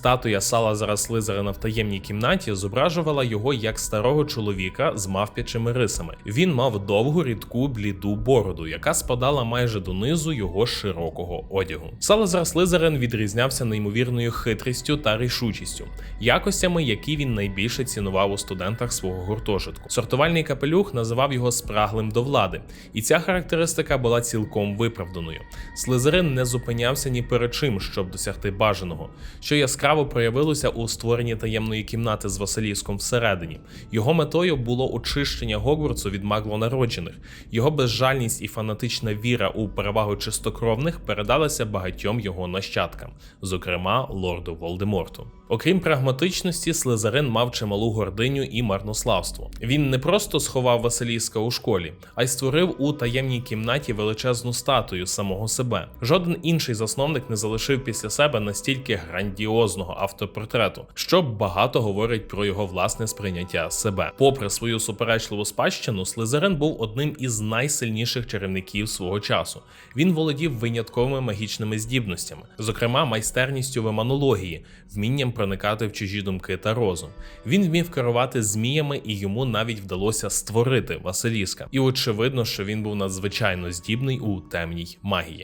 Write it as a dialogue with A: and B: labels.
A: Статуя Салазара Слизерина в таємній кімнаті зображувала його як старого чоловіка з мавпячими рисами. Він мав довгу рідку бліду бороду, яка спадала майже донизу його широкого одягу. Салазар Слизерин відрізнявся неймовірною хитрістю та рішучістю, якостями, які він найбільше цінував у студентах свого гуртожитку. Сортувальний капелюх називав його спраглим до влади, і ця характеристика була цілком виправданою. Слизерин не зупинявся ні перед чим, щоб досягти бажаного, що яскраво проявилося у створенні таємної кімнати з Василіском всередині. Його метою було очищення Гогвардсу від маглонароджених. Його безжальність і фанатична віра у перевагу чистокровних передалася багатьом його нащадкам, зокрема лорду Волдеморту. Окрім прагматичності, Слизерин мав чималу гординю і марнославство. Він не просто сховав Василіска у школі, а й створив у таємній кімнаті величезну статую самого себе. Жоден інший засновник не залишив після себе настільки грандіозного автопортрету, що багато говорить про його власне сприйняття себе. Попри свою суперечливу спадщину, Слизерин був одним із найсильніших чарівників свого часу. Він володів винятковими магічними здібностями, зокрема майстерністю в еманології, вмінням проникати в чужі думки та розум. Він вмів керувати зміями, і йому навіть вдалося створити Василіска. І очевидно, що він був надзвичайно здібний у темній магії.